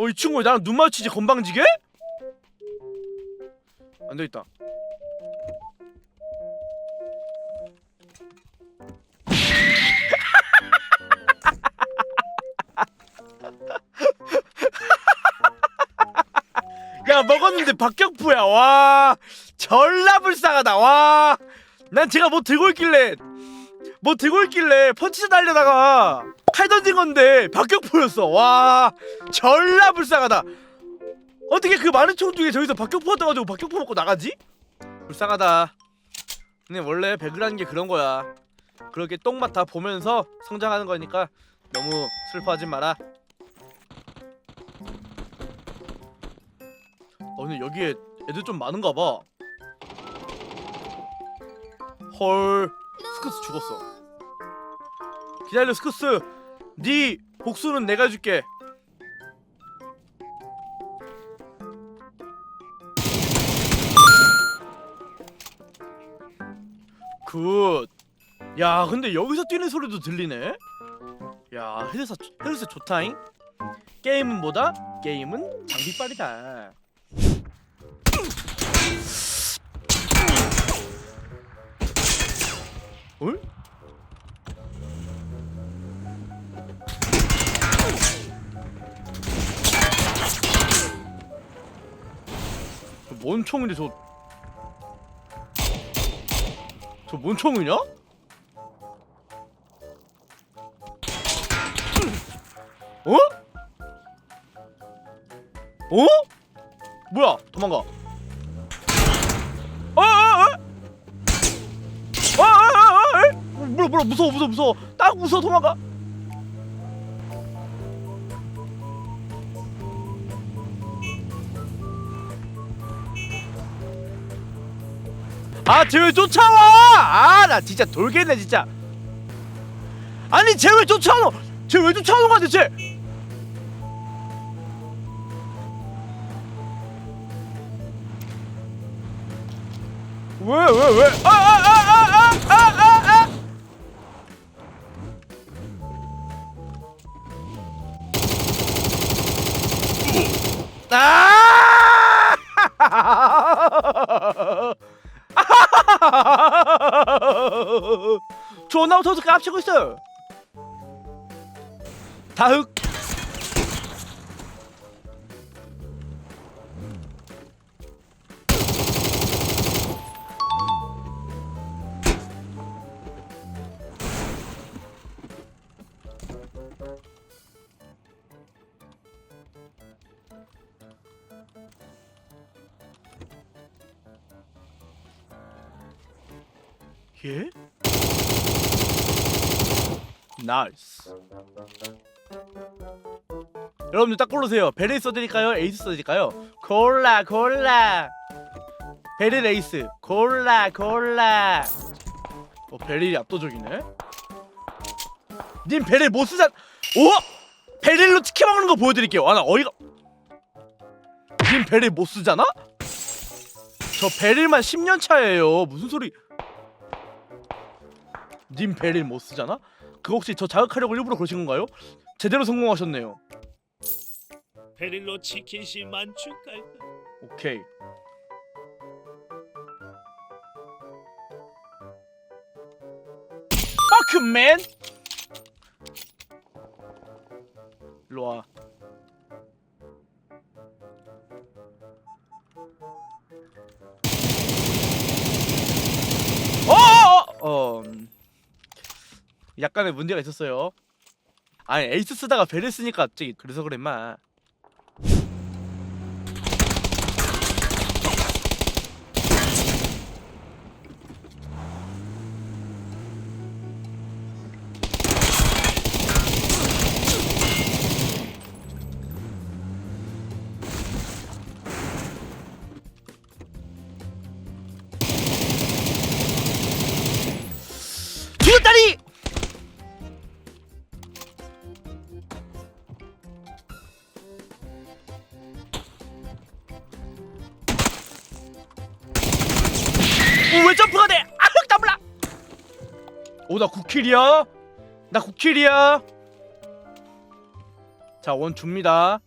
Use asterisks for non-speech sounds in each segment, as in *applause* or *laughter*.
어 이 친구 왜 나랑 눈 마주치지 건방지게? 안 되겠다. *laughs* 야 먹었는데 박격포야 와. 전라 불쌍하다 와난 제가 뭐 들고 있길래 뭐 들고 있길래 펀치 달려다가 칼 던진 건데 박격포였어 와 전라 불쌍하다 어떻게 그 많은 총 중에 저기서 박격포 떠가지고 박격포 먹고 나가지? 불쌍하다 근데 원래 배그라는 게 그런 거야 그렇게 똥맛 다 보면서 성장하는 거니까 너무 슬퍼하지 마라 어 근데 여기에 애들 좀 많은가 봐. 헐 스쿠스 죽었어. 기다려 스쿠스. 네 복수는 내가 해줄게. 굿. 야 근데 여기서 뛰는 소리도 들리네. 야 헤드셋 헤드셋 좋다잉. 게임은 뭐다? 게임은 장비빨이다. 어? 뭔 총인데 저... 저 뭔 총이냐? 어? 어? 뭐야 도망가 어? 어? 어? 아, 아, 아, 아, 에? 뭐야 뭐야 무서워 무서워 무서워 딱 무서워 도망가 아쟤왜 쫓아와 아 나 진짜 돌겠네 진짜 아니 쟤 왜 쫓아와 쟤왜 쫓아오는 거야 대체 왜 왜 왜? 아 아 아 아 아 아 아! 아! *laughs* 존나 웃어서 깝치고 있어. 다흑. 예? 나이스. 여러분들 딱 고르세요. 베릴 써드릴까요? 에이스 써드릴까요? 골라 골라. 베릴 에이스. 골라 골라. 어 베릴이 압도적이네. 님 베릴 못 쓰잖. 오! 베릴로 치킨 먹는 거 보여드릴게요. 아나 어이가. 님 베릴 못 쓰잖아? 저 베릴만 10년 차예요. 무슨 소리? 님 베릴 못 쓰잖아? 그거 혹시 저 자극하려고 일부러 그러신 건가요? 제대로 성공하셨네요. 베릴로 치킨씨 만축할까? 오케이. 파크맨! 일로 와. 약간의 문제가 있었어요. 아니 에이스 쓰다가 베를 쓰니까 갑자기 그래서 그래 마. 죽었다리! 오나 국킬이야? 나 국킬이야? 자 원 줍니다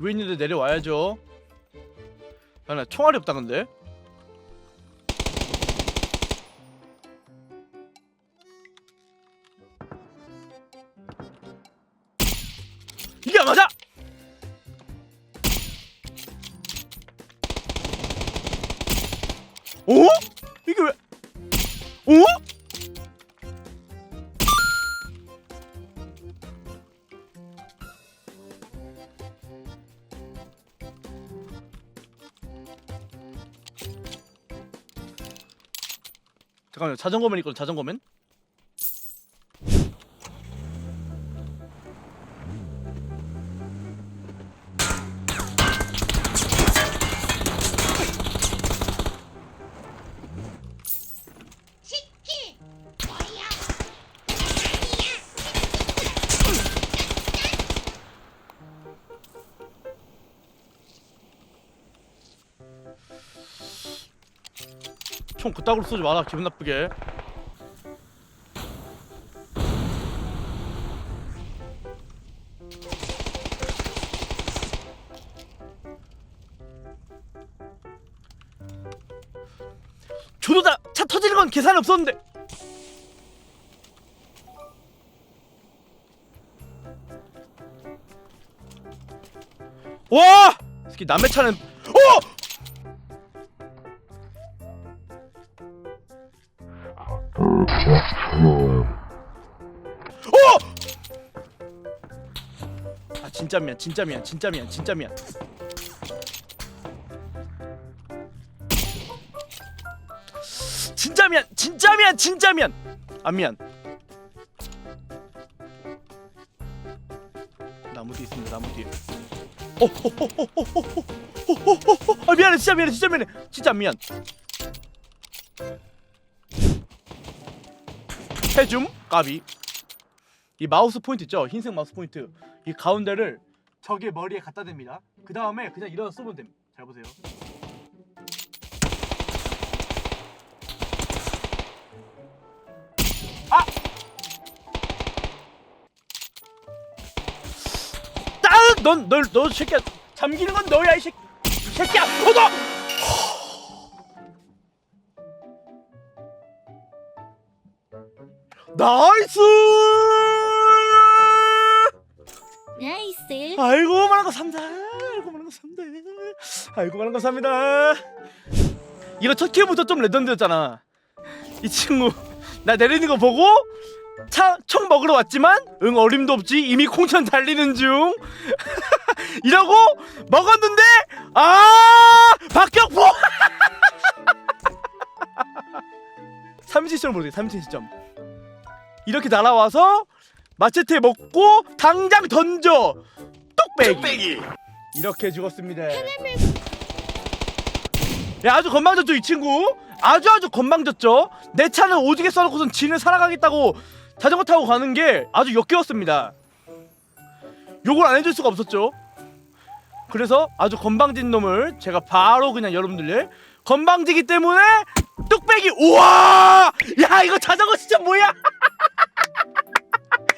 위에 있는데 내려와야죠 아나 총알이 없다 근데 어? 잠깐만요. 자전거맨 있거든. 자전거맨. 총 그따구로 쏘지 마라 기분 나쁘게 조도다 차 터지는 건 계산이 없었는데 와! 이 새끼 남의 차는 어! 진짜 미안 진짜 미안 진짜 미안 진짜 미안 진짜 미안 진짜 미안 진짜 미안 안 미안 나무 뒤에 있습니다 나무 뒤에. 아 미안해 진짜 미안해 진짜 미안해. 진짜 미안 해줌 까비. 이 마우스 포인트 있죠? 흰색 마우스 포인트. 이 가운데를 적의 머리에 갖다 댑니다 그 다음에 그냥 일어나 쏘면 됨잘 보세요 아! 따! 넌, 널, 너 새끼야 잠기는 건 너야 이 새끼 새끼야 어, 너! 나이스! 나이스. 아이고 많은 거 삽니다. 아이고 많은 거 삽니다. 아이고 많은 거 삽니다. 이거 첫 킬부터 좀 레전드였잖아. 이 친구 나 내리는 거 보고 차, 총 먹으러 왔지만 응 어림도 없지 이미 콩천 달리는 중 *laughs* 이러고 먹었는데 아 박격포 37점 *laughs* 모르겠어 37점 이렇게 날아와서 마체테 먹고 당장 던져. 뚝배기. 이렇게 죽었습니다. 야 아주 건방졌죠 이 친구? 아주 아주 건방졌죠? 내 차는 오지게 써놓고선 지는 살아가겠다고 자전거 타고 가는 게 아주 역겨웠습니다. 욕을 안 해줄 수가 없었죠. 그래서 아주 건방진 놈을 제가 바로 그냥 여러분들 건방지기 때문에 뚝배기. 우와! 야 이거 자전거 진짜 뭐야 *laughs*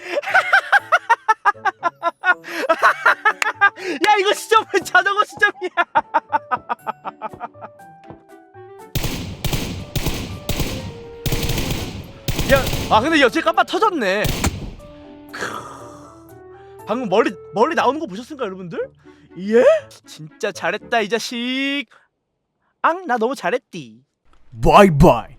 *laughs* 야 이거 왜 자전거 시점이야? *laughs* 야 아 근데 여체 깜빡 터졌네. 크으. 방금 머리 머리 나오는 거 보셨습니까 여러분들? 예? 진짜 잘했다 이 자식. 앙 나 너무 잘했디. 바이바이